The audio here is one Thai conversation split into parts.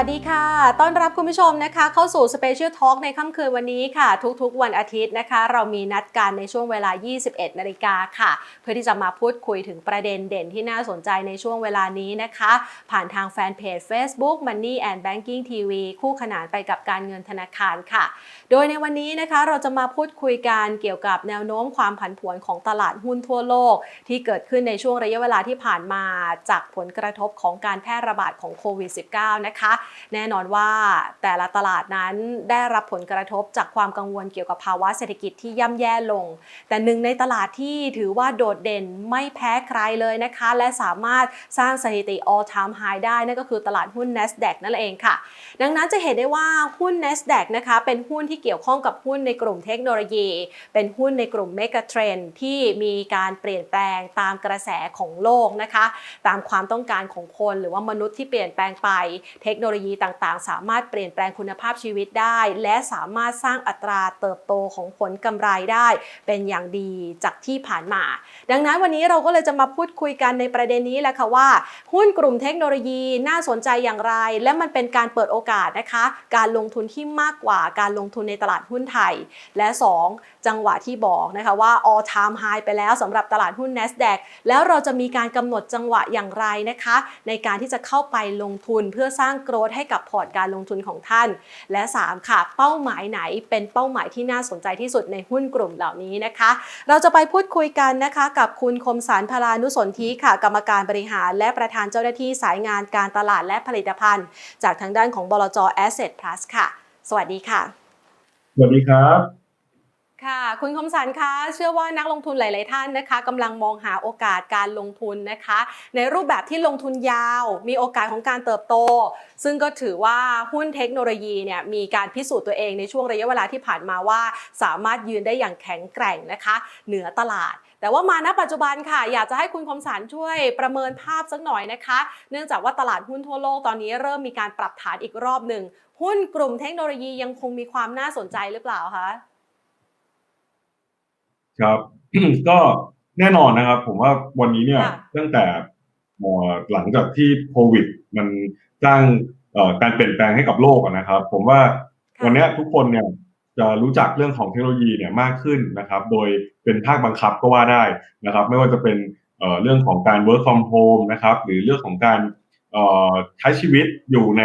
สวัสดีค่ะ ต้อนรับคุณผู้ชมนะคะ เข้าสู่ Special Talk ในค่ำคืนวันนี้ค่ะ ทุกๆ วันอาทิตย์นะคะ เรามีนัดกันในช่วงเวลา 21 นาฬิกาค่ะ เพื่อที่จะมาพูดคุยถึงประเด็นเด่นที่น่าสนใจในช่วงเวลานี้นะคะ ผ่านทางแฟนเพจ Facebook Money and Banking TV คู่ขนานไปกับการเงินธนาคารค่ะ โดยในวันนี้นะคะเราจะมาพูดคุยกันเกี่ยวกับแนวโน้มความผันผวนของตลาดหุ้นทั่วโลก ที่เกิดขึ้นในช่วงระยะเวลาที่ผ่านมาจากผลกระทบของการแพร่ระบาดของโควิด -19 นะคะ แน่นอนว่าแต่ละตลาดนั้นได้รับผลกระทบจากความกังวลเกี่ยวกับภาวะเศรษฐกิจที่ย่ำแย่ลง แต่หนึ่งในตลาดที่ถือว่าโดดเด่นไม่แพ้ใครเลยนะคะ และสามารถสร้างสถิติ all time high ได้นั่นก็คือตลาดหุ้น NASDAQ นั่นเองค่ะ ดังนั้นจะเห็นได้ว่าหุ้น NASDAQ นะคะเป็นหุ้นที่เกี่ยวข้องกับหุ้นในกลุ่มเทคโนโลยี เป็นหุ้นในกลุ่มเมกะเทรนที่มีการเปลี่ยนแปลงตามกระแสของโลกนะคะ ตามความต้องการของคนหรือว่ามนุษย์ที่เปลี่ยนแปลงไป เทคโนโลยีต่างๆ สามารถเปลี่ยนแปลงคุณภาพชีวิตได้ และสามารถสร้างอัตราเติบโตของผลกำไรได้ เป็นอย่างดีจากที่ผ่านมา ดังนั้นวันนี้เราก็เลยจะมาพูดคุยกันในประเด็นนี้แหละค่ะว่า หุ้นกลุ่มเทคโนโลยีน่าสนใจอย่างไร และมันเป็นการเปิดโอกาสนะคะ การลงทุนที่มากกว่าการลงทุนในตลาดหุ้นไทย และ 2 จังหวะที่บอกนะคะว่า all time high ไปแล้วสำหรับตลาดหุ้น NASDAQ แล้วเราจะมีการกำหนดจังหวะอย่างไรนะคะ ในการที่จะเข้าไปลงทุนเพื่อสร้างโกรธให้กับพอร์ตการลงทุนของท่าน และ 3 ค่ะ เป้าหมายไหนเป็นเป้าหมายที่น่าสนใจที่สุดในหุ้นกลุ่มเหล่านี้นะคะ เราจะไปพูดคุยกันนะคะกับคุณคมสารพลานุสนธิค่ะ กรรมการบริหาร และประธานเจ้าหน้าที่สายงานการตลาดและผลิตภัณฑ์ จากทางด้านของบลจ Asset Plus ค่ะ สวัสดีค่ะ สวัสดีครับ ค่ะคุณคมสันคะเชื่อว่านักลงทุนหลาย ๆ ท่านนะคะกำลังมองหาโอกาสการลงทุนนะคะ ในรูปแบบที่ลงทุนยาว มีโอกาสของการเติบโต ซึ่งก็ถือว่าหุ้นเทคโนโลยีเนี่ยมีการพิสูจน์ตัวเองในช่วงระยะเวลาที่ผ่านมาว่า สามารถยืนได้อย่างแข็งแกร่งนะคะ เหนือตลาดแต่ว่ามาณปัจจุบันค่ะ อยากจะให้คุณคมสันช่วยประเมินภาพสักหน่อยนะคะ เนื่องจากว่าตลาดหุ้นทั่วโลกตอนนี้เริ่มมีการปรับฐานอีกรอบหนึ่งหุ้นกลุ่มเทคโนโลยียังคงมีความน่าสนใจหรือเปล่าคะ ครับ ก็แน่นอนนะครับ ผมว่าวันนี้เนี่ยค่ะตั้งแต่เอ่อหลังจากที่โควิด มันสร้างเอ่อการเปลี่ยนแปลงให้กับโลกอะนะครับ ผมว่าค่ะวันเนี้ยทุกคนเนี่ยจะรู้จักเรื่องของเทคโนโลยีเนี่ยมากขึ้นนะครับ โดยเป็นภาคบังคับก็ว่าได้นะครับ ไม่ว่าจะเป็นเอ่อเรื่องของการ work from home นะครับ หรือเรื่องของการเอ่อใช้ชีวิตอยู่ใน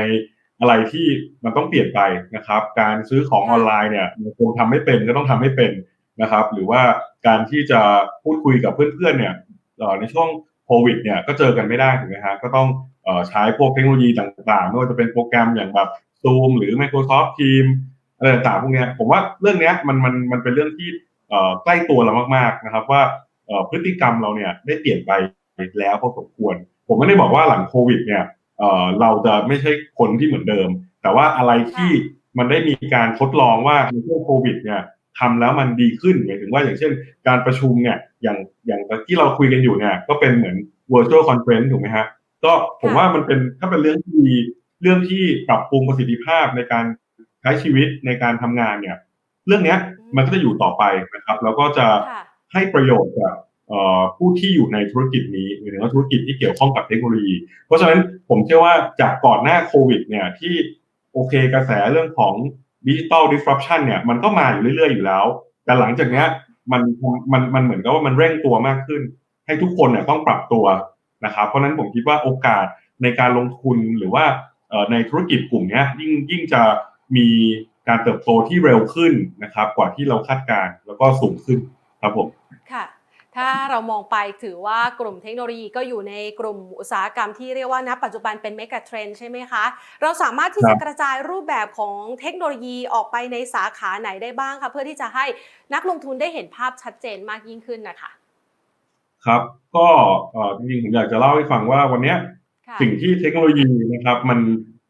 อะไรที่มันต้องเปลี่ยนไปนะครับ การซื้อของออนไลน์เนี่ยบางคนทำไม่เป็นก็ต้องทำให้เป็น นะครับ หรือว่าการที่จะพูดคุยกับเพื่อนๆเนี่ยในช่วงโควิดเนี่ยก็เจอกันไม่ได้ถูกไหมฮะก็ต้องอใช้พวกเทคโนโลยีต่างๆ ไม่ว่าจะเป็นโปรแกรมอย่างแบบ Zoom หรือ Microsoft Teams อะไรต่างๆพวกนี้ผมว่าเรื่องนี้มันมันมันเป็นเรื่องที่ใกล้ตัวเรามากๆนะครับ ว่าพฤติกรรมเราเนี่ยได้เปลี่ยนไปแล้วพอสมควร ผมไม่ได้บอกว่าหลังโควิดเนี่ยเราจะไม่ใช่คนที่เหมือนเดิม แต่ว่าอะไรที่มันได้มีการทดลองว่าในช่วงโควิดเนี่ย ทำแล้วมันดีขึ้นหมายถึงว่าอย่างเช่น การประชุมเนี่ยอย่างอย่างที่เราคุยกันอยู่เนี่ยก็เป็นเหมือน virtual conference ถูกไหมฮะก็ผมว่ามันเป็นถ้าเป็นเรื่องที่ดีเรื่องที่ปรับปรุงประสิทธิภาพในการใช้ชีวิตในการทำงานเนี่ย เรื่องเนี้ยมันก็จะอยู่ต่อไปนะครับ แล้วก็จะค่ะให้ประโยชน์กับเอ่อผู้ที่อยู่ในธุรกิจนี้หมายถึงว่าธุรกิจที่เกี่ยวข้องกับเทคโนโลยี เพราะฉะนั้นผมเชื่อว่าจากก่อนหน้าโควิดเนี่ยที่โอเคกระแสเรื่องของ ดิจิตอล disruption เนี่ยมันก็มาอยู่เรื่อยๆอยู่แล้ว แต่หลังจากเนี้ยมันมันมันเหมือนกับว่ามันเร่งตัวมากขึ้น ให้ทุกคนเนี่ยต้องปรับตัวนะครับเพราะนั้นผมคิดว่าโอกาสในการลงทุนหรือว่าในธุรกิจกลุ่มนี้ยิ่งยิ่งจะมีการเติบโตที่เร็วขึ้นนะครับ กว่าที่เราคาดการแล้วก็สูงขึ้นครับผมค่ะ ถ้าเรามองไปถือว่ากลุ่มเทคโนโลยีก็อยู่ในกลุ่มอุตสาหกรรมที่เรียกว่าณปัจจุบันเป็นเมกะเทรนใช่ไหมคะ เราสามารถที่ครัจะบกระจายรูปแบบของเทคโนโลยีออกไปในสาขาไหนได้บ้างคะเพื่อที่จะให้นักลงทุนได้เห็นภาพชัดเจนมากยิ่งขึ้นนะคะครับก็เอ่อจริงๆผมอยากจะเล่าให้ฟังว่าวันเนี้ยค่ะสิ่งที่เทคโนโลยีนะครับมัน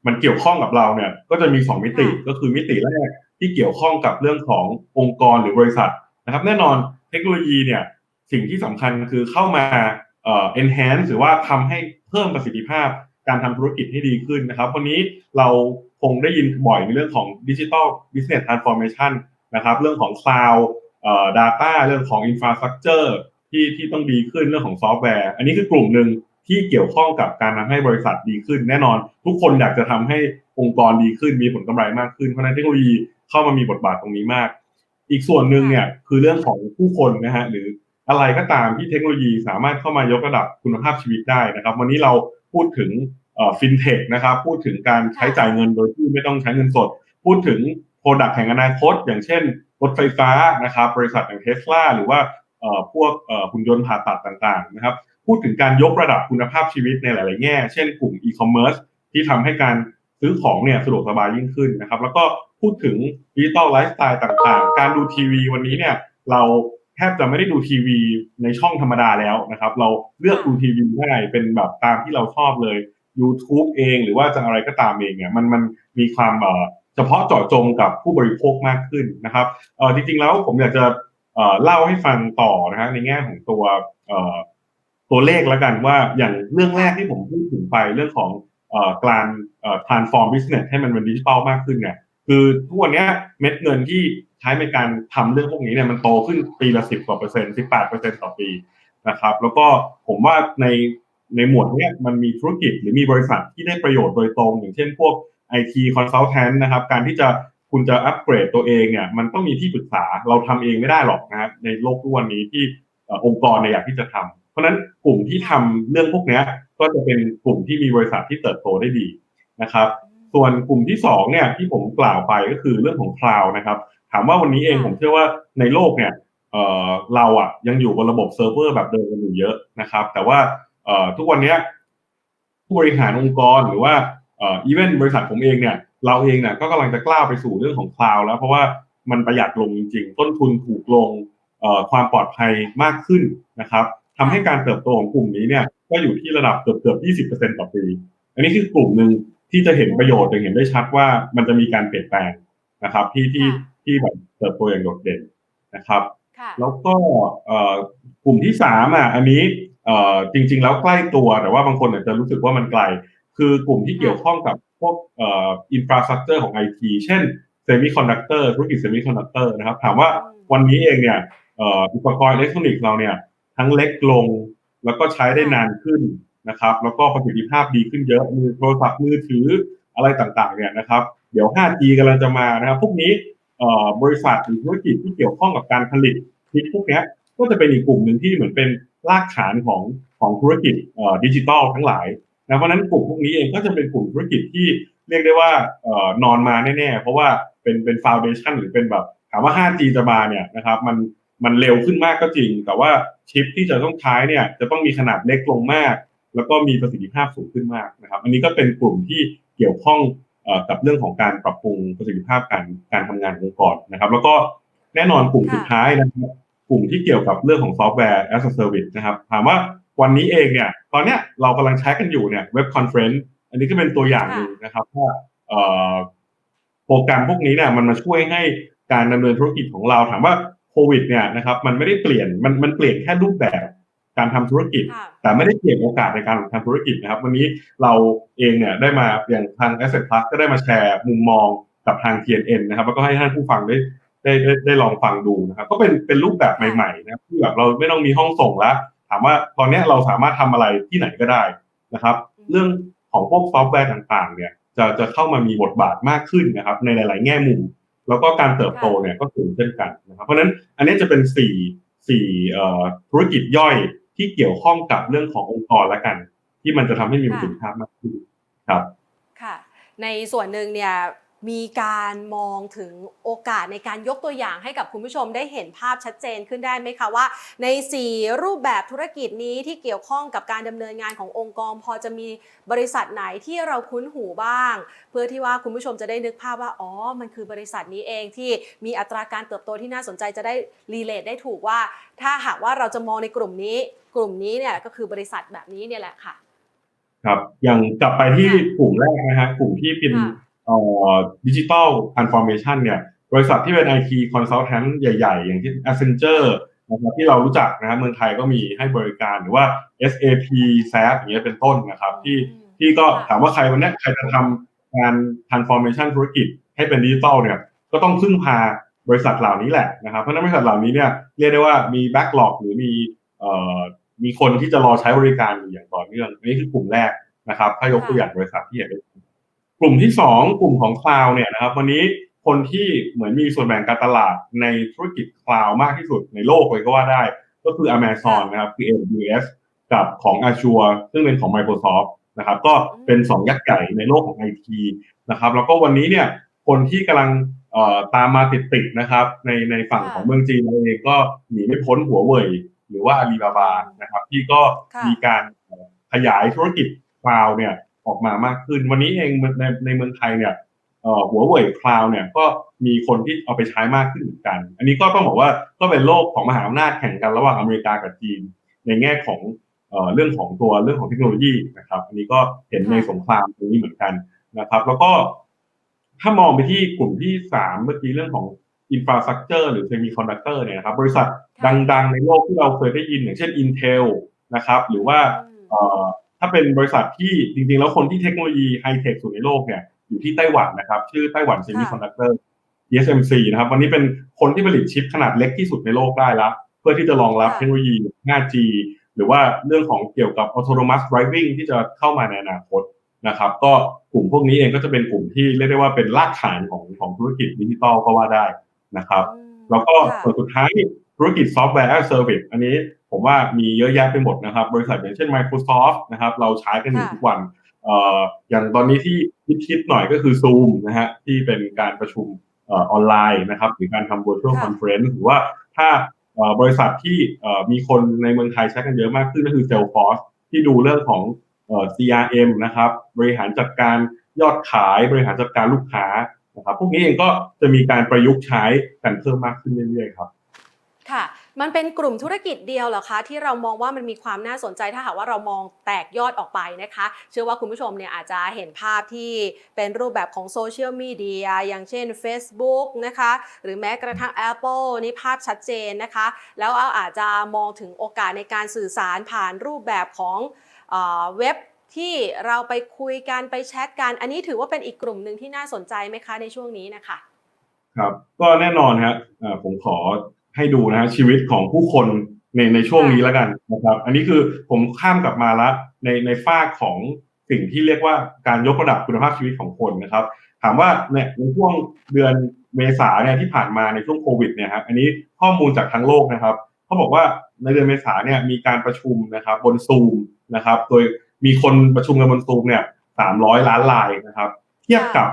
มันเกี่ยวข้องกับเราเนี่ยก็จะมีสองมิติค่ะก็คือมิติแรกที่เกี่ยวข้องกับเรื่องขององค์กรหรือบริษัทนะครับ แน่นอนเทคโนโลยีเนี่ย สิ่งที่สำคัญคือเข้ามาเอ่อ enhance หรือว่าทำให้เพิ่มประสิทธิภาพการทำธุรกิจให้ดีขึ้นนะครับ วันนี้เราคงได้ยินบ่อยในเรื่องของ Digital Business Transformation นะครับเรื่องของ Cloud เอ่อ Data เรื่องของ Infrastructure ที่ที่ต้องดีขึ้นเรื่องของซอฟต์แวร์ อันนี้คือกลุ่มหนึ่งที่เกี่ยวข้องกับการทำให้บริษัทดีขึ้น แน่นอน ทุกคนอยากจะทำให้องค์กรดีขึ้นมีผลกำไรมากขึ้นเพราะฉะนั้นเทคโนโลยีเข้ามามีบทบาทตรงนี้มาก อีกส่วนหนึ่งเนี่ยคือเรื่องของผู้คนนะฮะหรือ อะไรก็ตามที่เทคโนโลยีสามารถเข้ามายกระดับคุณภาพชีวิตได้นะครับ วันนี้เราพูดถึงฟินเทคนะครับ พูดถึงการใช้จ่ายเงินโดยที่ไม่ต้องใช้เงินสด พูดถึงโปรดักต์แห่งอนาคต อย่างเช่นรถไฟฟ้านะครับ บริษัทอย่างเทสลาหรือว่าพวกหุ่นยนต์ผ่าตัดต่างๆนะครับ พูดถึงการยกระดับคุณภาพชีวิตในหลาย ๆ แง่ เช่นกลุ่มอีคอมเมิร์ซที่ทำให้การซื้อของเนี่ยสะดวกสบายยิ่งขึ้นนะครับ แล้วก็พูดถึงดิจิตอลไลฟ์สไตล์ต่างๆ การดูทีวีวันนี้เนี่ยเรา แทบจะไม่ได้ดูทีวีในช่องธรรมดาแล้วนะครับ เราเลือกดูทีวีได้เป็นแบบตามที่เราชอบเลย YouTube เองหรือว่าจะอะไรก็ตามเองเนี่ยมันมันมีความเฉพาะเจาะจงกับผู้บริโภคมากขึ้นนะครับเออจริงๆแล้วผมอยากจะเล่าให้ฟังต่อนะฮะในแง่ของตัวตัวเลขแล้วกันว่าอย่างเรื่องแรกที่ผมพูดถึงไปเรื่องของการ transform business ให้มันเป็นดิจิทัลมากขึ้นเนี่ยคือทุกวันนี้เม็ดเงินที่ ใช้ในการทำเรื่องพวกนี้เนี่ยมันโตขึ้นปีละสิบกว่าเปอร์เซ็นต์สิบแปดเปอร์เซ็นต์ต่อปีนะครับ แล้วก็ผมว่าในในหมวดนี้มันมีธุรกิจหรือมีบริษัทที่ได้ประโยชน์โดยตรง อย่างเช่นพวก IT consultant นะครับ การที่จะคุณจะอัปเกรดตัวเองเนี่ยมันต้องมีที่ปรึกษาเราทำเองไม่ได้หรอกนะครับในโลกทุกวันนี้ที่องค์กรในอยากที่จะทำเพราะนั้นกลุ่มที่ทำเรื่องพวกนี้ก็จะเป็นกลุ่มที่มีบริษัทที่เติบโตได้ดีนะครับ ส่วนกลุ่มที่สองเนี่ยที่ผมกล่าวไปก็คือเรื่องของคลาวนะครับ ถามว่าวันนี้เองผมเชื่อว่าในโลกเนี่ยเเราอะยังอยู่บนระบบเซิร์ฟเวอร์แบบเดิมกันอยู่เยอะนะครับ แต่ว่าทุกวันนี้ผู้บริหารองค์กรหรือว่าอีเวนต์บริษัทผมเองเนี่ยเราเองเนี่ยก็กำลังจะกล้าไปสู่เรื่องของคลาวแล้ว เพราะว่ามันประหยัดลงจริง ๆ ต้นทุนถูกลงความปลอดภัยมากขึ้นนะครับทำให้การเติบโตของกลุ่มนี้เนี่ยก็อยู่ที่ระดับเกือบเกือบ 20%ต่อปี อันนี้คือกลุ่มหนึ่งที่จะเห็นประโยชน์จะเห็นได้ชัดว่ามันจะมีการเปลี่ยนแปลงนะครับ ที่ที่ ที่แบบเติบโตอย่างโดดเด่นนะครับ แล้วก็กลุ่มที่สามอะอันนี้จริง ๆ แล้วใกล้ตัวแต่ว่าบางคนอาจจะรู้สึกว่ามันไกล คือกลุ่มที่เกี่ยวข้องกับพวกอินฟราสตรักเจอร์ของไอทีเช่นเซมิคอนดักเตอร์ธุรกิจเซมิคอนดักเตอร์นะครับ ถามว่าวันนี้เองเนี่ยอุปกรณ์อิเล็กทรอนิกส์เราเนี่ยทั้งเล็กลงแล้วก็ใช้ได้นานขึ้นนะครับ แล้วก็ประสิทธิภาพดีขึ้นเยอะมือโทรศัพท์มือถืออะไรต่างๆ เนี่ยนะครับ เดี๋ยว 5G กำลังจะมานะครับ พวกนี้ บริษัทหรือธุรกิจที่เกี่ยวข้องกับการผลิตชิปพวกนี้ก็จะเป็นอีกกลุ่มหนึ่งที่เหมือนเป็นรากฐานของของธุรกิจดิจิทัลทั้งหลายนะเพราะนั้นกลุ่มพวกนี้เองก็จะเป็นกลุ่มธุรกิจที่เรียกได้ว่านอนมาแน่ๆ เพราะว่าเป็นเป็นฟาวเดชันหรือเป็นแบบถามว่า 5G จะมาเนี่ยนะครับมันมันเร็วขึ้นมากก็จริง แต่ว่าชิปที่จะต้องใช้เนี่ยจะต้องมีขนาดเล็กลงมาก แล้วก็มีประสิทธิภาพสูงขึ้นมากนะครับ อันนี้ก็เป็นกลุ่มที่เกี่ยวข้อง กับเรื่องของการปรับปรุงประสิทธิภาพการการทำงานขององค์กรนะครับ แล้วก็แน่นอนกลุ่มสุดท้ายนะครับกลุ่มที่เกี่ยวกับเรื่องของซอฟต์แวร์ as a service นะครับ ถามว่าวันนี้เองเนี่ย ตอนเนี้ยเรากำลังใช้กันอยู่เนี่ยเว็บคอนเฟรนซ์อันนี้ก็เป็นตัวอย่างหนึ่งนะครับว่าโปรแกรมพวกนี้เนี่ยมันมาช่วยให้การดำเนินธุรกิจของเราถามว่าโควิดเนี่ยนะครับมันไม่ได้เปลี่ยนมันมันเปลี่ยนแค่รูปแบบ การทำธุรกิจ แต่ไม่ได้เปลี่ยนโอกาสในการทำธุรกิจนะครับ วันนี้เราเองเนี่ยได้มาอย่างทาง Asset Plus ก็ได้มาแชร์มุมมองกับทาง TNN นะครับแล้วก็ให้ท่านผู้ฟังได้ได้ได้ได้ลองฟังดูนะครับ ก็เป็นเป็นรูปแบบใหม่ๆนะครับที่แบบเราไม่ต้องมีห้องส่งแล้ว ถามว่าตอนนี้เราสามารถทำอะไรที่ไหนก็ได้นะครับ เรื่องของพวกซอฟต์แวร์ต่างๆ เนี่ยจะจะเข้ามามีบทบาทมากขึ้นนะครับ ในหลาย ๆ แง่มุม แล้วก็การเติบโตเนี่ยก็สูงเช่นกันนะครับ เพราะฉะนั้นอันนี้จะเป็นสี่สี่ธุรกิจย่อย ที่เกี่ยวข้องกับเรื่องขององค์กรละกัน ที่มันจะทำให้มีประสิทธิภาพมากขึ้นครับ ค่ะ ในส่วนหนึ่งเนี่ยมีการมองถึงโอกาสในการยกตัวอย่างให้กับคุณผู้ชมได้เห็นภาพชัดเจนขึ้นได้ไหมคะว่า ใน 4 รูปแบบธุรกิจนี้ที่เกี่ยวข้องกับการดำเนินงานขององค์กร พอจะมีบริษัทไหนที่เราคุ้นหูบ้าง เพื่อที่ว่าคุณผู้ชมจะได้นึกภาพว่าอ๋อมันคือบริษัทนี้เองที่มีอัตราการเติบโตที่น่าสนใจจะได้รีเลทได้ถูกว่า ถ้าหากว่าเราจะมองในกลุ่มนี้ กลุ่มนี้เนี่ยก็คือบริษัทแบบนี้เนี่ยแหละค่ะ ครับ อย่างกลับไปที่กลุ่มแรกนะฮะกลุ่มที่เป็นดิจิตอลทรานส์ฟอร์เมชันเนี่ย บริษัทที่เป็นไอทีคอนซัลแทนใหญ่ ๆ อย่างที่ Accenture นะครับที่เรารู้จักนะครับเมืองไทยก็มีให้บริการหรือว่า SAP SAP อย่างเงี้ยเป็นต้นนะครับ ที่ที่ก็ถามว่าใครวันนี้ใครจะทำงาน transformation ธุรกิจให้เป็นดิจิตอลเนี่ยก็ต้องพึ่งพาบริษัทเหล่านี้แหละนะครับเพราะนั้นบริษัทเหล่านี้เนี่ยเรียกได้ว่ามี backlog หรือมีเอ่อมี มีคนที่จะรอใช้บริการอยู่อย่างต่อเนื่องอันนี้คือกลุ่มแรกนะครับ ถ้ายกตัวอย่างบริษัทที่เห็นได้กลุ่มที่สองกลุ่มของคลาวเนี่ยนะครับ วันนี้คนที่เหมือนมีส่วนแบ่งการตลาดในธุรกิจคลาวมากที่สุดในโลกเลยก็ว่าได้ ก็คือ Amazon นะครับคือ AWS กับของ Azure ซึ่งเป็นของ Microsoft นะครับ ก็เป็นสองยักษ์ใหญ่ในโลกของ IT นะครับ แล้วก็วันนี้เนี่ยคนที่กำลังตามมาติดๆนะครับ ในในฝั่งของเมืองจีนเองก็หนีไม่พ้นหัวเว่ย หรือว่าอาลีบาบานะครับ ที่ก็ค่ะมีการเอ่อขยายธุรกิจคลาวเนี่ยออกมามากขึ้น วันนี้เองในในเมืองไทยเนี่ยเอ่อหัวเว่ยคลาวเนี่ยก็มีคนที่เอาไปใช้มากขึ้นเหมือนกัน อันนี้ก็ต้องบอกว่าก็เป็นโลกของมหาอำนาจแข่งกันระหว่างอเมริกากับจีน ในแง่ของเอ่อเรื่องของตัวเรื่องของเทคโนโลยีนะครับ อันนี้ก็เห็นในสงครามตรงนี้เหมือนกันนะครับ แล้วก็ถ้ามองไปที่กลุ่มที่สามเมื่อกี้เรื่องของ อินฟราสตรักเจอร์หรือเซมิคอนดักเตอร์เนี่ยนะครับบริษัทดังๆ ในโลกที่เราเคยได้ยิน อย่างเช่น Intel นะครับ หรือว่าเอ่อถ้าเป็นบริษัทที่จริงๆ แล้วคนที่เทคโนโลยีไฮเทคสุดในโลกเนี่ยอยู่ที่ไต้หวันนะครับ ชื่อไต้หวันเซมิคอนดักเตอร์ TSMC นะครับ วันนี้เป็นคนที่ผลิตชิปขนาดเล็กที่สุดในโลกได้แล้วเพื่อที่จะรองรับค่ะเทคโนโลยี 5G หรือว่าเรื่องของเกี่ยวกับ autonomous driving ที่จะเข้ามาในอนาคตนะครับ ก็กลุ่มพวกนี้เองก็จะเป็นกลุ่มที่เรียกได้ว่าเป็นรากฐานของของธุรกิจดิจิทัลก็ว่าได้ นะครับอืมแล้วก็ค่ะส่วนสุดท้ายธุรกิจซอฟต์แวร์ as a service อันนี้ผมว่ามีเยอะแยะไปหมดนะครับ บริษัทอย่างเช่น Microsoft นะครับ เราใช้กันอยู่ค่ะทุกวันเอ่ออย่างตอนนี้ที่คิดๆหน่อยก็คือ Zoom นะฮะที่เป็นการประชุมเออออนไลน์นะครับหรือการทำ virtual ค่ะ conference หรือว่าถ้าเอ่อบริษัทที่เอ่อมีคนในเมืองไทยใช้กันเยอะมากขึ้นก็คือ Salesforce ที่ดูเรื่องของเอ่อ CRM นะครับ บริหารจัดการยอดขายบริหารจัดการลูกค้า นะครับพวกนี้เองก็จะมีการประยุกต์ใช้กันเพิ่มมากขึ้นเรื่อยๆครับค่ะ มันเป็นกลุ่มธุรกิจเดียวเหรอคะที่เรามองว่ามันมีความน่าสนใจถ้าหากว่าเรามองแตกยอดออกไปนะคะ เชื่อว่าคุณผู้ชมเนี่ยอาจจะเห็นภาพที่เป็นรูปแบบของโซเชียลมีเดียอย่างเช่น Facebook นะคะ หรือแม้กระทั่ง Apple นี่ภาพชัดเจนนะคะ แล้วเอาอาจจะมองถึงโอกาสในการสื่อสารผ่านรูปแบบของเออเว็บ ที่เราไปคุยกันไปแชทกัน อันนี้ถือว่าเป็นอีกกลุ่มหนึ่งที่น่าสนใจไหมคะในช่วงนี้นะคะครับก็แน่นอนฮะผมขอให้ดูนะฮะชีวิตของผู้คนในในช่วงนี้แล้วกันนะครับ อันนี้คือผมข้ามกลับมาละในในฝ้าของสิ่งที่เรียกว่าการยกระดับคุณภาพชีวิตของคนนะครับ ถามว่าเนี่ยในช่วงเดือนเมษาเนี่ยที่ผ่านมาในช่วงโควิดเนี่ยครับอันนี้ข้อมูลจากทั้งโลกนะครับเขาบอกว่าในเดือนเมษาเนี่ยมีการประชุมนะครับบนซูมนะครับ โดย มีคนประชุมกันบนซูมเนี่ยสามร้อยล้านรายนะครับ เทียบกับ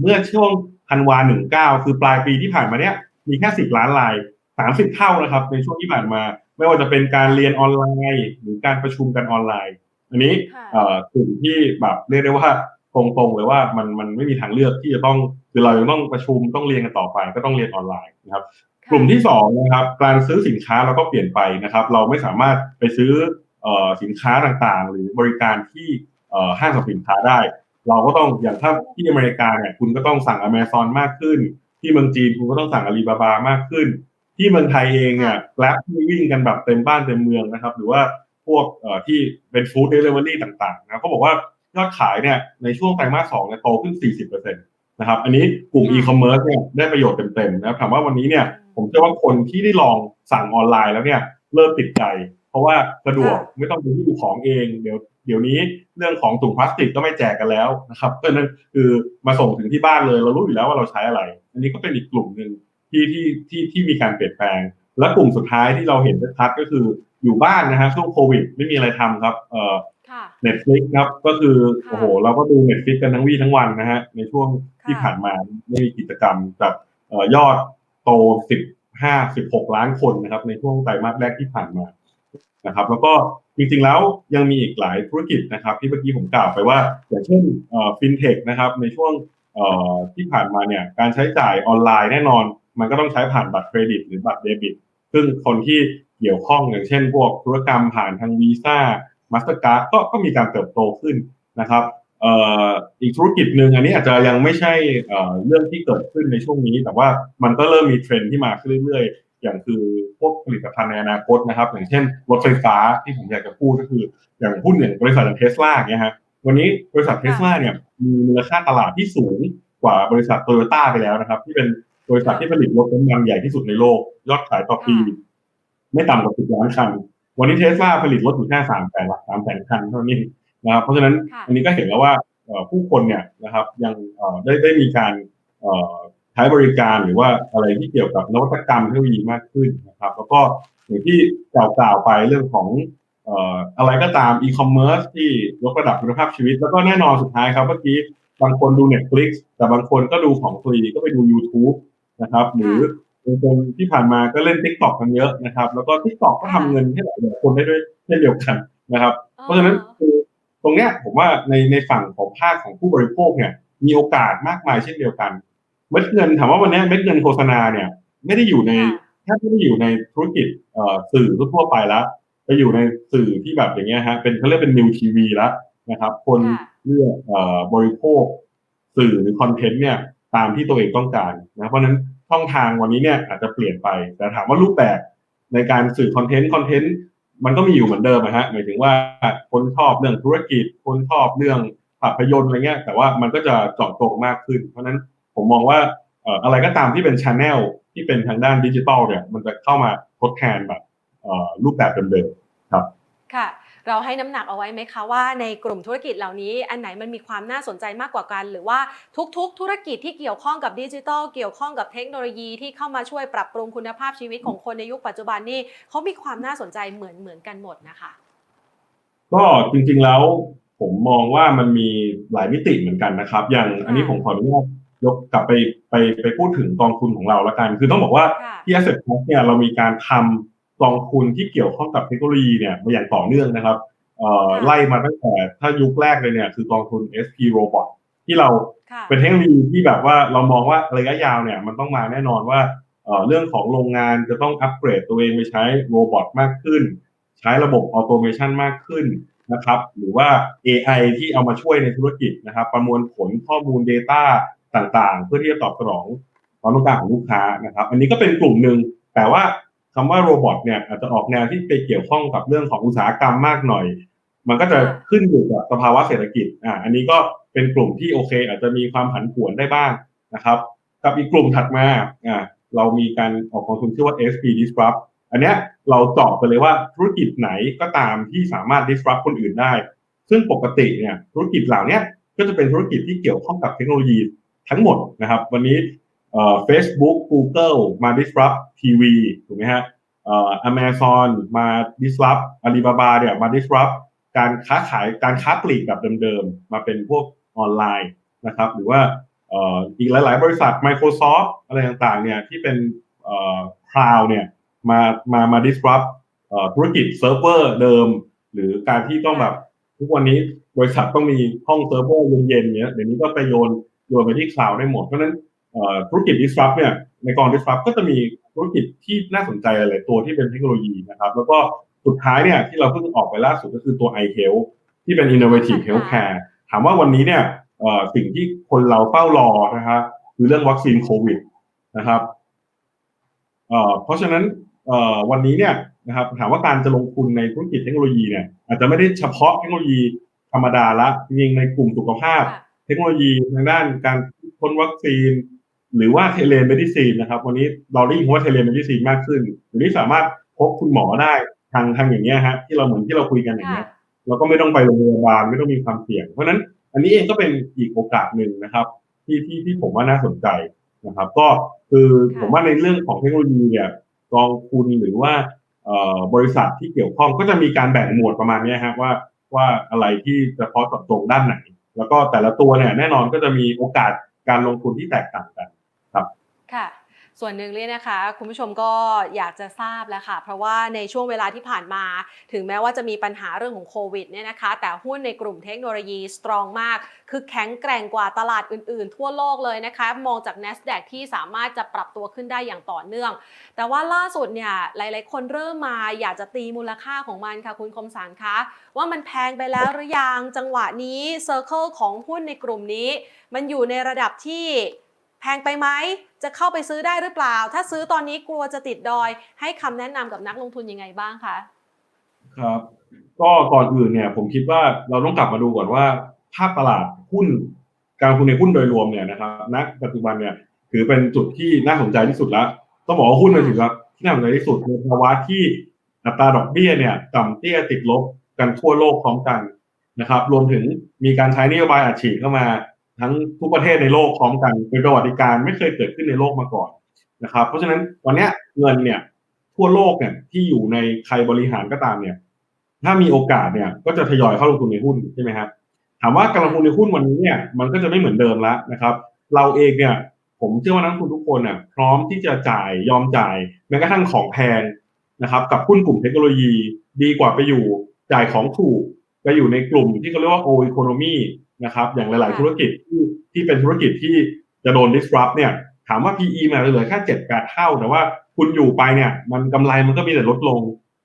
เมื่อช่วงธันวาหนึ่งเก้าคือปลายปีที่ผ่านมาเนี่ยมีแค่สิบล้านรายสามสิบเท่านะครับ ในช่วงที่ผ่านมา ไม่ว่าจะเป็นการเรียนออนไลน์ หรือการประชุมกันออนไลน์ อันนี้ค่ะเอ่อสิ่งที่แบบเรียกได้ว่าตรงๆเลยว่ามันมันไม่มีทางเลือกที่จะต้องคือเรายังต้องประชุมต้องเรียนกันต่อไปก็ต้องเรียนออนไลน์นะครับ กลุ่มที่สองนะครับการซื้อสินค้าเราก็เปลี่ยนไปนะครับ เราไม่สามารถไปซื้อเอ่อ สินค้าต่างๆ หรือบริการที่เอ่อห้างสรรพสินค้าได้ เราก็ต้องอย่างถ้าที่อเมริกาเนี่ยคุณก็ต้องสั่งอเมซอนมากขึ้น ที่เมืองจีนคุณก็ต้องสั่งอาลีบาบามากขึ้น ที่เมืองไทยเองเนี่ยแกร็บที่วิ่งกันแบบเต็มบ้านเต็มเมืองนะครับ หรือว่าพวกเอ่อที่เป็นฟู้ดเดลิเวอรี่ต่างๆนะเขาบอกว่ายอดขายเนี่ยในช่วงไตรมาสสองเนี่ยโตขึ้น 40%นะครับ อันนี้กลุ่มค่ะอีคอมเมิร์ซเนี่ยได้ประโยชน์เต็มๆนะครับถามว่าวันนี้เนี่ยผมเชื่อว่าคนที่ได้ลองสั่งออนไลน์แล้วเนี่ยเริ่มติดใจเพ ราะว่าสะดวกค่ะไม่ต้องไปที่ดูของเอง เดี๋ยวเดี๋ยวนี้เรื่องของถุงพลาสติกก็ไม่แจกกันแล้วนะครับก็นั่นคือมาส่งถึงที่บ้านเลยเรารู้อยู่แล้วว่าเราใช้อะไร อันนี้ก็เป็นอีกกลุ่มหนึ่งที่ที่ที่ที่มีการเปลี่ยนแปลง และกลุ่มสุดท้ายที่เราเห็นชัดๆก็คืออยู่บ้านนะฮะช่วงโควิด ไม่มีอะไรทำครับเอ่อค่ะ Netflix ครับก็คือค่ะโอ้โห เราก็ดู Netflix กันทั้งวี่ทั้งวันนะฮะในช่วงที่ค่ะผ่านมาไม่มีกิจกรรมกับเอ่อยอดโต15 16ล้านคนนะครับ ในช่วงไตรมาสแรกที่ผ่านมา นะครับแล้วก็จริงๆแล้วยังมีอีกหลายธุรกิจนะครับ ที่เมื่อกี้ผมกล่าวไปว่า อย่างเช่นฟินเทคนะครับในช่วงที่ผ่านมาเนี่ยการใช้จ่ายออนไลน์แน่นอน มันก็ต้องใช้ผ่านบัตรเครดิต หรือบัตรเดบิต ซึ่งคนที่เกี่ยวข้องอย่างเช่น พวกธุรกรรมผ่านทางวีซ่ามาสเตอร์การ์ดก็ก็มีการเติบโตขึ้นนะครับอีกธุรกิจหนึ่งอันนี้อาจจะยังไม่ใช่เรื่องที่เกิดขึ้นในช่วงนี้ แต่ว่ามันก็เริ่มมีเทรนด์ที่มาขึ้นเรื่อยๆ อย่างคือพวกผลิตภัณฑ์ในอนาคตนะครับ อย่างเช่นรถไฟฟ้าที่ผมอยากจะพูดก็คือ อย่างหุ้นอย่างบริษัทอย่างเทสลาเนี่ยฮะวันนี้บริษัทเทสลาเนี่ยมีมูลค่าตลาดที่สูงกว่าบริษัทโตโยต้าไปแล้วนะครับ ที่เป็นบริษัทที่ผลิตรถน้ำมันใหญ่ที่สุดในโลก ยอดขายต่อปี ไม่ต่ำกว่าสิบล้านคัน วันนี้เทสลาผลิตรถอยู่แค่สามแสนสามแสนคันเท่านี้นะครับเพราะฉะนั้นค่ะอันนี้ก็เห็นแล้วว่าเอ่อผู้คนเนี่ยนะครับยังเอ่อได้ได้มีการเอ่อ ใช้บริการหรือว่าอะไรที่เกี่ยวกับนวัตกรรมเทคโนโลยีมากขึ้นนะครับ แล้วก็อย่างที่กล่าวๆไปเรื่องของเอ่ออะไรก็ตามอีคอมเมิร์ซที่ยกระดับคุณภาพชีวิต แล้วก็แน่นอนสุดท้ายครับเมื่อกี้บางคนดู Netflix แต่บางคนก็ดูของฟรีก็ไปดู YouTube นะครับ หรือบางคนที่ผ่านมาก็เล่น TikTok กันเยอะนะครับ แล้วก็ TikTok ก็ทำเงินให้หลายๆคนได้ด้วยเช่นเดียวกันนะครับ เพราะฉะนั้นคือตรงเนี้ยผมว่าในในฝั่งของภาคของผู้บริโภคเนี่ยมีโอกาสมากมายเช่นเดียวกัน เม็ดเงินถามว่าวันเนี้ยเม็ดเงินโฆษณาเนี่ย ไม่ได้อยู่ในค่ะแทบไม่ได้อยู่ในธุรกิจเอ่อสื่อทั่วๆไปแล้วไปอยู่ในสื่อที่แบบอย่างเงี้ยฮะเป็นเขาเรียกเป็นนิวทีวีแล้วนะครับ คนค่ะเลือกเอ่อบริโภค สื่อหรือคอนเทนต์เนี่ยตามที่ตัวเองต้องการนะเพราะฉะนั้นช่องทางวันนี้เนี่ยอาจจะเปลี่ยนไป แต่ถามว่ารูปแบบในการสื่อคอนเทนต์คอนเทนต์มันก็มีอยู่เหมือนเดิมนะฮะหมายถึงว่าคนชอบเรื่องธุรกิจ คนชอบเรื่องภาพยนตร์อะไรเงี้ยแต่ว่ามันก็จะเจาะจงมากขึ้น เพราะฉะนั้น ผมมองว่าเอ่ออะไรก็ตามที่เป็นช n แนลที่เป็นทางด้านดิจิทัลเนี่ยมันจะเข้ามาทดแทนแบบเอ่อรูปแบบเดิมๆครับค่ะเราให้น้ำหนักเอาไว้ไหมคะว่าในกลุ่มธุรกิจเหล่านี้ อันไหนมันมีความน่าสนใจมากกว่ากัน หรือว่าทุกๆ ธุรกิจที่เกี่ยวข้องกับดิจิทัลเกี่ยวข้องกับเทคโนโลยีที่เข้ามาช่วยปรับปรุงคุณภาพชีวิตของคนในยุคปัจจุบันนี่เขามีความน่าสนใจเหมือนเหมือนกันหมดนะคะก็จริงๆแล้วผมมองว่ามันมีหลายมิติเหมือนกันนะครับ อย่างอันนี้ค่ะผมขออนุญาต ยกกลับไปไปไปพูดถึงกองทุนของเราละกัน คือต้องบอกว่าค่ะที่ Asset Plus เนี่ยเรามีการทำกองทุนที่เกี่ยวข้องกับเทคโนโลยีเนี่ยมาอย่างต่อเนื่องนะครับเอ่อค่ะไล่มาตั้งแต่ถ้ายุคแรกเลยเนี่ยคือกองทุน SP Robot ที่เราค่ะเป็นเทคโนโลยีที่แบบว่าเรามองว่าระยะยาวเนี่ยมันต้องมาแน่นอนว่าเอ่อเรื่องของโรงงานจะต้องอัปเกรดตัวเองไปใช้โรบอทมากขึ้น ใช้ระบบออโตเมชันมากขึ้นนะครับ หรือว่า AI ที่เอามาช่วยในธุรกิจนะครับ ประมวลผลข้อมูล Data ต่างๆ เพื่อที่จะตอบสนองความต้องการของลูกค้านะครับ อันนี้ก็เป็นกลุ่มหนึ่งแต่ว่าคำว่าโรบอทเนี่ยอาจจะออกแนวที่ไปเกี่ยวข้องกับเรื่องของอุตสาหกรรมมากหน่อย มันก็จะขึ้นอยู่กับสภาวะเศรษฐกิจอ่าอันนี้ก็เป็นกลุ่มที่โอเค อาจจะมีความผันผวนได้บ้างนะครับกับอีกกลุ่มถัดมาอ่าเรามีการออกกองทุนชื่อว่า SP Disrupt อันเนี้ยเราเจาะไปเลยว่าธุรกิจไหนก็ตามที่สามารถ disrupt คนอื่นได้ ซึ่งปกติเนี่ยธุรกิจเหล่านี้ก็จะเป็นธุรกิจที่เกี่ยวข้องกับเทคโนโลยี ทั้งหมดนะครับ วันนี้เอ่อ Facebook Google มา disrupt ทีวีถูกไหมฮะเอ่อ Amazon มา disrupt Alibaba เนี่ยมา disrupt การค้าขายการค้าปลีกแบบเดิมๆ มาเป็นพวกออนไลน์นะครับ หรือว่าเอ่ออีกหลาย ๆ บริษัท Microsoft อะไรต่างๆ เนี่ยที่เป็นเอ่อ cloud เนี่ยมามามา disrupt เอ่อธุรกิจเซิร์ฟเวอร์เดิม หรือการที่ต้องแบบทุกวันนี้บริษัทต้องมีห้องเซิร์ฟเวอร์เย็นๆเนี้ยเดี๋ยวนี้ก็ไปโยน โยนไปที่คลาวด์ได้หมด เพราะฉะนั้นเอ่อธุรกิจ disrupt เนี่ยในกอง disrupt ก็จะมีธุรกิจที่น่าสนใจหลายๆตัวที่เป็นเทคโนโลยีนะครับ แล้วก็สุดท้ายเนี่ยที่เราเพิ่งออกไปล่าสุดก็คือตัว iHealth ที่เป็น innovative ค่ะ healthcare ถามว่าวันนี้เนี่ยเอ่อสิ่งที่คนเราเฝ้ารอนะครับคือเรื่องวัคซีนโควิดนะครับเอ่อเพราะฉะนั้นเอ่อวันนี้เนี่ยนะครับถามว่าการจะลงทุนในธุรกิจเทคโนโลยีเนี่ยอาจจะไม่ได้เฉพาะเทคโนโลยีธรรมดาละจริงๆในกลุ่มสุขภาพค่ะ เทคโนโลยีทางด้านการค้นวัคซีน หรือว่าเทเลเมดิซีนนะครับ วันนี้เราได้ยินคำว่าเทเลเมดิซีนมากขึ้นหรือที่สามารถพบคุณหมอได้ทางทางอย่างเงี้ยฮะที่เราเหมือนที่เราคุยกันอย่างค่ะเงี้ยแล้วก็ไม่ต้องไปโรงพยาบาลไม่ต้องมีความเสี่ยง เพราะฉะนั้นอันนี้เองก็เป็นอีกโอกาสหนึ่งนะครับ ที่ที่ที่ผมว่าน่าสนใจนะครับ ก็คือค่ะผมว่าในเรื่องของเทคโนโลยีเนี่ยกองทุนหรือว่าเอ่อบริษัทที่เกี่ยวข้องก็จะมีการแบ่งหมวดประมาณเนี้ยฮะว่าว่าอะไรที่เฉพาะเจาะจงด้านไหน แล้วก็แต่ละตัวเนี่ยแน่นอนก็จะมีโอกาสการลงทุนที่แตกต่างกัน ส่วนหนึ่งเลยนะคะ คุณผู้ชมก็อยากจะทราบแล้วค่ะ เพราะว่าในช่วงเวลาที่ผ่านมา ถึงแม้ว่าจะมีปัญหาเรื่องของโควิดเนี่ยนะคะ แต่หุ้นในกลุ่มเทคโนโลยีสตรองมาก คือแข็งแกร่งกว่าตลาดอื่น ๆ ทั่วโลกเลยนะคะ มองจาก NASDAQ ที่สามารถจะปรับตัวขึ้นได้อย่างต่อเนื่อง แต่ว่าล่าสุดเนี่ยหลาย ๆ คนเริ่มมาอยากจะตีมูลค่าของมันค่ะคุณคมสารคะว่ามันแพงไปแล้วหรือยังจังหวะนี้เซอร์เคิลของหุ้นในกลุ่มนี้ มันอยู่ในระดับที่ แพงไปไหม จะเข้าไปซื้อได้หรือเปล่า ถ้าซื้อตอนนี้กลัวจะติดดอย ให้คำแนะนำกับนักลงทุนยังไงบ้างคะ ครับ ก็ก่อนอื่นเนี่ยผมคิดว่าเราต้องกลับมาดูก่อนว่า ภาพตลาดหุ้น การลงทุนในหุ้นโดยรวมเนี่ยนะครับณปัจจุบันเนี่ยถือเป็นจุดที่น่าสนใจที่สุดแล้วต้องบอกว่าหุ้นเป็นถือว่าที่น่าสนใจที่สุดในภาวะที่อัตราดอกเบี้ยเนี่ยต่ำเตี้ยติดลบกันทั่วโลกพร้อมกันนะครับ รวมถึงมีการใช้นโยบายอัดฉีดเข้ามา ทั้งทุกประเทศในโลกพร้อมกันเป็นประวัติการไม่เคยเกิดขึ้นในโลกมาก่อนนะครับ เพราะฉะนั้นวันนี้เงินเนี่ยทั่วโลกเนี่ยที่อยู่ในใครบริหารก็ตามเนี่ย ถ้ามีโอกาสเนี่ยก็จะทยอยเข้าลงทุนในหุ้นใช่ไหมครับถามว่าการลงทุนในหุ้นวันนี้เนี่ยมันก็จะไม่เหมือนเดิมแล้วนะครับ เราเองเนี่ยผมเชื่อว่านักลงทุนทุกคนน่ะพร้อมที่จะจ่ายยอมจ่ายแม้กระทั่งของแพงนะครับ กับหุ้นกลุ่มเทคโนโลยีดีกว่าไปอยู่จ่ายของถูกไปอยู่ในกลุ่มที่เขาเรียกว่าโอ e โคโนมี นะครับอย่างหลาย ๆ ธุรกิจที่ที่เป็นธุรกิจที่จะโดน disrupt เนี่ยถามว่า PE มันเหลือแค่เจ็ดแปดเท่า แต่ว่าคุณอยู่ไปเนี่ย มันกำไรมันก็มีแต่ลดลง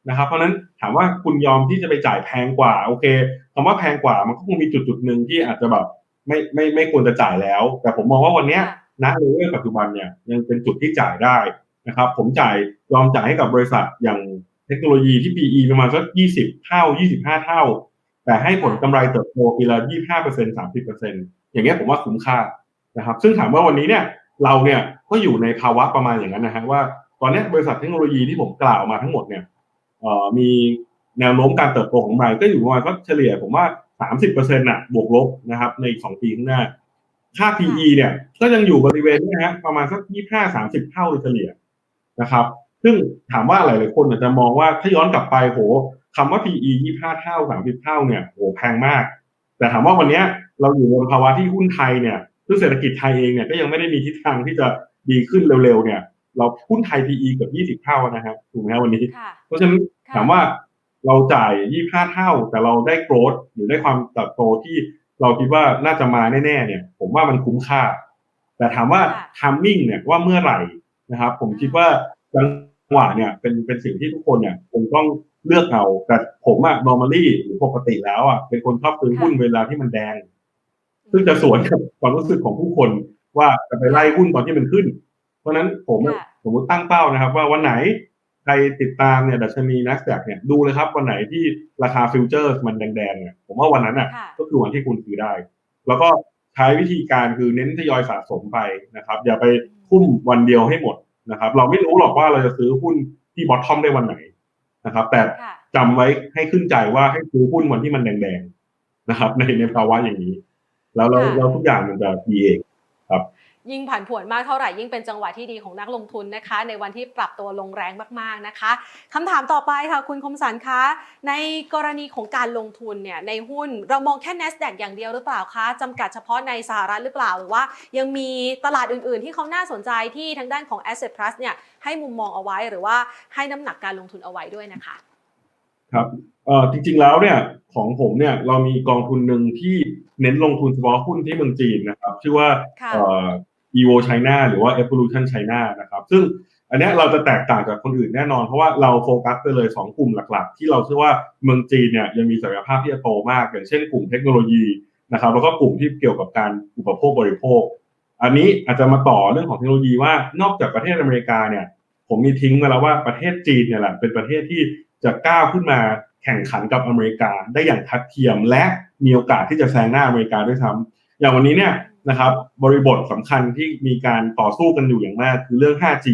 นะครับ เพราะฉะนั้นถามว่าคุณยอมที่จะไปจ่ายแพงกว่า โอเคคำว่าแพงกว่ามันก็คงมีจุดจุดๆหนึ่งที่อาจจะแบบไม่ไม่ไม่ควรจะจ่ายแล้ว แต่ผมมองว่าวันเนี้ยณเลเวลปัจจุบันเนี่ยยังเป็นจุดที่จ่ายได้นะครับ ผมจ่ายยอมจ่ายให้กับบริษัทอย่างเทคโนโลยีที่ PE ประมาณสัก20 เท่า 25 เท่า แต่ให้ผลกำไรเติบโตปีละ25% 30%อย่างเงี้ยผมว่าคุ้มค่านะครับ ซึ่งถามว่าวันนี้เนี่ยเราเนี่ยก็อยู่ในภาวะประมาณอย่างนั้นนะฮะว่าตอนเนี้ยบริษัทเทคโนโลยีที่ผมกล่าวมาทั้งหมดเนี่ยเอ่อมีแนวโน้มการเติบโตของกำไรก็อยู่ประมาณสักเฉลี่ยผมว่า30%น่ะบวกลบนะครับในอีกสองปีข้างหน้า ค่า PE เนี่ยก็ยังอยู่บริเวณนี้นะฮะประมาณสักยี่ห้าสามสิบเท่าโดยเฉลี่ยนะครับ ซึ่งถามว่าหลาย ๆ คนอาจจะมองว่าถ้าย้อนกลับไปโห คำว่า PE ยี่ห้าเท่าสามสิบเท่าเนี่ยโหแพงมาก แต่ถามว่าวันเนี้ยเราอยู่ในภาวะที่หุ้นไทยเนี่ยซึ่งเศรษฐกิจไทยเองเนี่ยก็ยังไม่ได้มีทิศทางที่จะดีขึ้นเร็วๆเนี่ย เราหุ้นไทย PE เกือบยี่สิบเท่านะฮะถูกไหมฮะวันนี้ค่ะเพราะฉะนั้นค่ะถามว่าเราจ่ายยี่ห้าเท่า แต่เราได้โกรธหรือได้ความเติบโตที่เราคิดว่าน่าจะมาแน่ๆเนี่ย ผมว่ามันคุ้มค่า แต่ถามว่าค่ะทามมิ่งเนี่ยว่าเมื่อไหร่นะครับ ผมคิดว่าจังหวะเนี่ยเป็นเป็นสิ่งที่ทุกคนเนี่ยคงต้อง เลือกเอาแต่ผมอะ normally หรือปกติแล้วอะเป็นคนชอบซื้อหุ้นเวลาที่มันแดง ซึ่งจะสวนกับความรู้สึกของผู้คนว่าจะไปไล่หุ้นตอนที่มันขึ้น เพราะฉะนั้นผมอะค่ะสมมติตั้งเป้านะครับ ว่าวันไหนใครติดตามเนี่ยดัชนีนักแ a กเนี่ยดูเลยครับ วันไหนที่ราคาฟิวเจอร์มันแดงๆเนี่ยผมว่าวันนั้นอะค่ะ ก็คือวันที่คุณซื้อได้ แล้วก็ใช้วิธีการคือเน้นทยอยสะสมไปนะครับ อย่าไปทุ่มวันเดียวให้หมดนะครับ เราไม่รู้หรอกว่าเราจะซื้อหุ้นที่บอททอมได้วันไหน นะครับ แต่ค่ะจำไว้ให้ขึ้นใจว่าให้ซื้อหุ้นวันที่มันแดงๆนะครับ ในในภาวะอย่างนี้ แล้วเราค่ะเราทุกอย่างมันจะดีเอง ยิ่งผันผวนมากเท่าไหร่ยิ่งเป็นจังหวะที่ดีของนักลงทุนนะคะ ในวันที่ปรับตัวลงแรงมากๆนะคะคำถามต่อไปค่ะคุณคมสันคะในกรณีของการลงทุนเนี่ยในหุ้นเรามองแค่ NASDAQ อย่างเดียวหรือเปล่าคะจำกัดเฉพาะในสหรัฐหรือเปล่าหรือว่า ยังมีตลาดอื่นๆ ที่เขาน่าสนใจที่ทางด้านของ Asset Plus เนี่ยให้มุมมองเอาไว้หรือว่าให้น้ำหนักการลงทุนเอาไว้ด้วยนะคะครับเอ่อจริงๆแล้วเนี่ยของผมเนี่ยเรามีกองทุนหนึ่งที่เน้นลงทุนเฉพาะหุ้นที่เมืองจีนนะครับ ชื่อว่าค่ะเอ่อ evo China หรือว่า evolution China นะครับ ซึ่งอันนี้เราจะแตกต่างจากคนอื่นแน่นอน เพราะว่าเราโฟกัสไปเลย 2 กลุ่มหลักๆ ที่เราเชื่อว่าเมืองจีนเนี่ยยังมีศักยภาพที่จะโตมาก อย่างเช่นกลุ่มเทคโนโลยีนะครับแล้วก็กลุ่มที่เกี่ยวกับการอุปโภคบริโภค อันนี้อาจจะมาต่อเรื่องของเทคโนโลยีว่านอกจากประเทศอเมริกาเนี่ยผมมีทิ้งไว้แล้วว่าประเทศจีนเนี่ยแหละเป็นประเทศที่จะก้าวขึ้นมาแข่งขันกับอเมริกาได้อย่างทัดเทียมและมีโอกาสที่จะแซงหน้าอเมริกาด้วยซ้ำอย่างวันนี้เนี่ย นะครับ บริบทสำคัญที่มีการต่อสู้กันอยู่อย่างมากคือเรื่อง 5G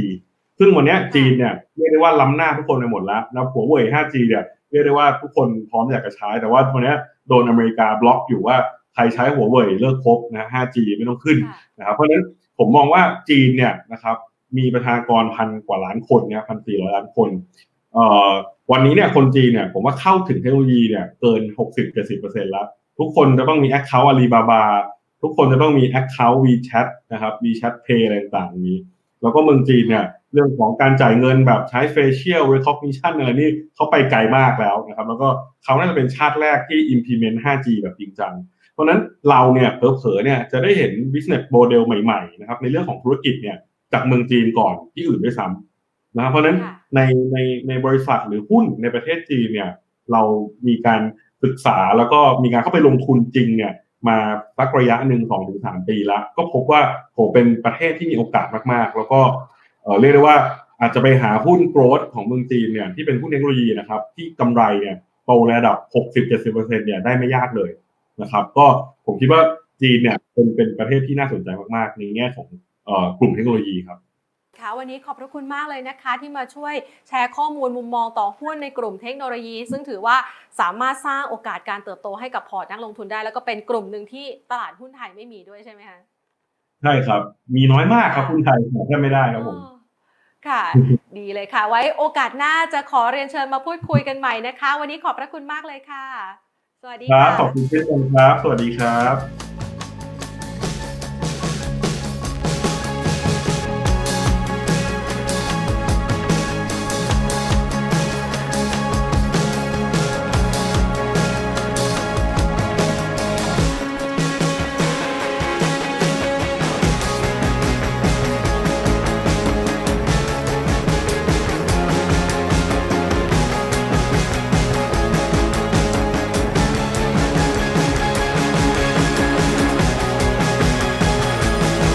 ซึ่งวันเนี้ยจีนเนี่ยเรียกได้ว่าล้ำหน้าทุกคนไปหมดแล้วนะหัวเว่ย 5G เนี่ยเรียกได้ว่าทุกคนพร้อมอยากจะใช้ แต่ว่าวันเนี้ยโดนอเมริกาบล็อกอยู่ว่าใครใช้หัวเว่ยเลิกครบนะ 5G ไม่ต้องขึ้นค่ะนะครับเพราะฉะนั้นผมมองว่าจีนเนี่ยนะครับมีประชากรพันกว่าล้านคนเนี่ยพันสี่ร้อยล้านคนเอ่อวันนี้เนี่ยคนจีนเนี่ยผมว่าเข้าถึงเทคโนโลยีเนี่ยเกินหกสิบเจ็ดสิบเปอร์เซ็นต์แล้ว ทุกคนจะต้องมี Account Alibaba ทุกคนจะต้องมี Account WeChat นะครับ WeChat Pay อะไรต่างๆนี้ แล้วก็เมืองจีนเนี่ยเรื่องของการจ่ายเงินแบบใช้ facial recognition อะไรนี่เขาไปไกลมากแล้วนะครับ แล้วก็เขาน่าจะเป็นชาติแรกที่ implement 5G แบบจริงจัง เพราะฉะนั้นเราเนี่ยเผลอๆเนี่ยจะได้เห็น business model ใหม่ๆนะครับในเรื่องของธุรกิจเนี่ยจากเมืองจีนก่อนที่อื่นด้วยซ้ำนะครับเพราะฉะนั้นค่ะในในในบริษัทหรือหุ้นในประเทศจีนเนี่ยเรามีการศึกษาแล้วก็มีการเข้าไปลงทุนจริงเนี่ย มาสักระยะหนึ่งสองถึงสามปีแล้วก็พบว่าโหเป็นประเทศที่มีโอกาสมากๆ แล้วก็เรียกได้ว่าอาจจะไปหาหุ้นโกรดของเมืองจีนเนี่ยที่เป็นหุ้นเทคโนโลยีนะครับ ที่กำไรเนี่ยโตระดับ 60-70%เนี่ยได้ไม่ยากเลยนะครับ ก็ผมคิดว่าจีนเนี่ยเป็นเป็นประเทศที่น่าสนใจมากๆ ในแง่ของอกลุ่มเทคโนโลยีครับ ค่ะวันนี้ขอบพระคุณมากเลยนะคะ ที่มาช่วยแชร์ข้อมูลมุมมองต่อหุ้นในกลุ่มเทคโนโลยี ซึ่งถือว่าสามารถสร้างโอกาสการเติบโตให้กับพอร์ตนักลงทุนได้ แล้วก็เป็นกลุ่มหนึ่งที่ตลาดหุ้นไทยไม่มีด้วยใช่ไหมคะใช่ครับ มีน้อยมากครับหุ้นไทยหาแทบไม่ได้ครับผมอ๋อค่ะ ดีเลยค่ะ ไว้โอกาสหน้าจะขอเรียนเชิญมาพูดคุยกันใหม่นะคะ วันนี้ขอบพระคุณมากเลยค่ะ สวัสดีครับค่ะขอบคุณเช่นกันครับ สวัสดีครับ